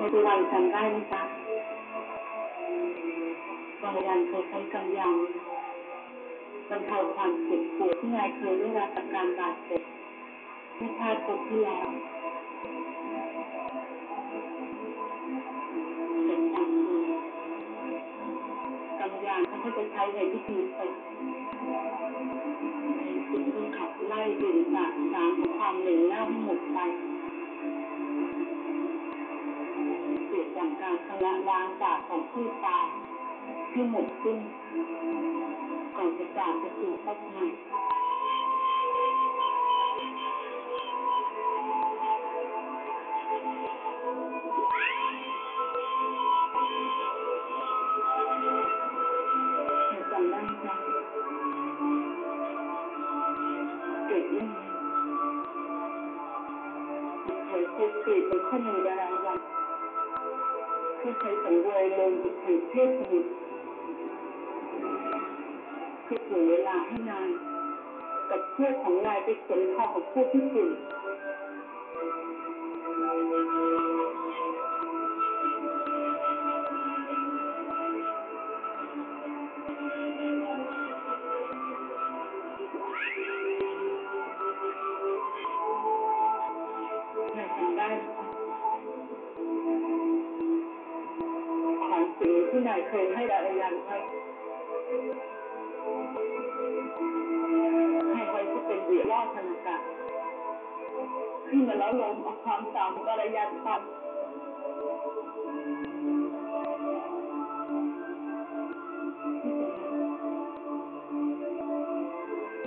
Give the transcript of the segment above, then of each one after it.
ในตุวันจำได้ไหมจ๊ะวายันเคยใช้กำยังบรรเทาความเจ็บปวดที่นายเคยได้รับจากการบาดเจ็บเมื่ชาติภพที่แล้วเจ็บจังเลยกำยังเขาจะใช้ในพิธีศพเป็นสิ่งที่ขับไล่สิ่งต่างสางของความเหลวเน่าให้หมดไป งการชำระล้างบาปของผู้ตายที่หมดสิ้นก่อนจะจากไปสู่พใหม่เธอจำได้ไหมเกิดเรื่องเคยพูดคุยเป็นข้อมูลดาราวัน ที่ใช้สังเวยลงจิตถือเทพสมุทรเพื่อถ่วงเวลาให้นาย กับพวกของนายไปสนคอกับพวกที่สิ่งนายจำได้่ายเคยให้ดารยันไว้ให้ไว้ที่เป็นเหยื่อล่อธนากาที่มาแล้วลมเอาความสามดารยันไป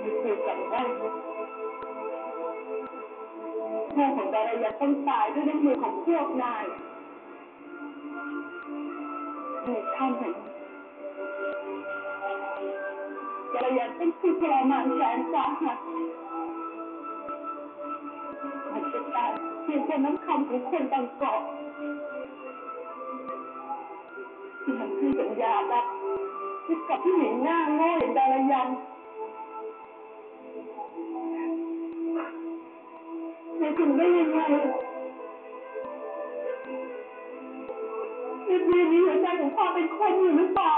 ไม่เคยจำได้ไหมพ่อของดารยันต้องตายด้วยน้ำมือของพวกนาย ในถ้ำแห่งจรยันต้องทุกข์ทรมานแสนสาหัสมันจะตายเพียงแค่น้ำคำของคนบางเกาะที่มันคือสัญญาดักที่กับผู้หญิงหน้าโง่อย่างดารยันจะถึงได้ยังไง ในปีนี้หัวใจของความเป็นคนอยู่หรือเปล่า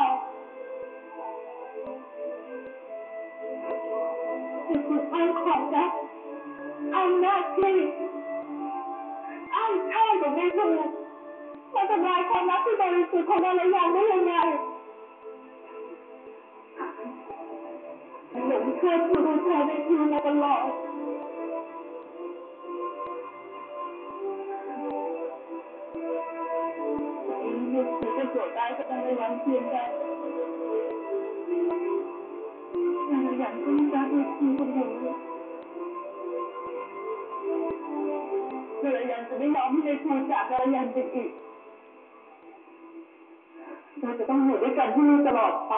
จะคุณอ้างความรักอ้างหน้าที่อ้างชาติของไม่ถูกมาทำลายความรักที่บริสุทธิ์ของเราและยังได้ยังไงหลงเชื่อผู้ดูแลในคืนมาตลอด ได้ก็ต้องระวังเพียงใดอย่างอย่างที่รักในคืนคนเดียวกระยันจะไม่ยอมให้ในครูจากกระยันไปอีกเราจะต้องอยู่ด้วยกันที่นี่ตลอดไป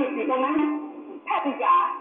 นี่อย่าเข้า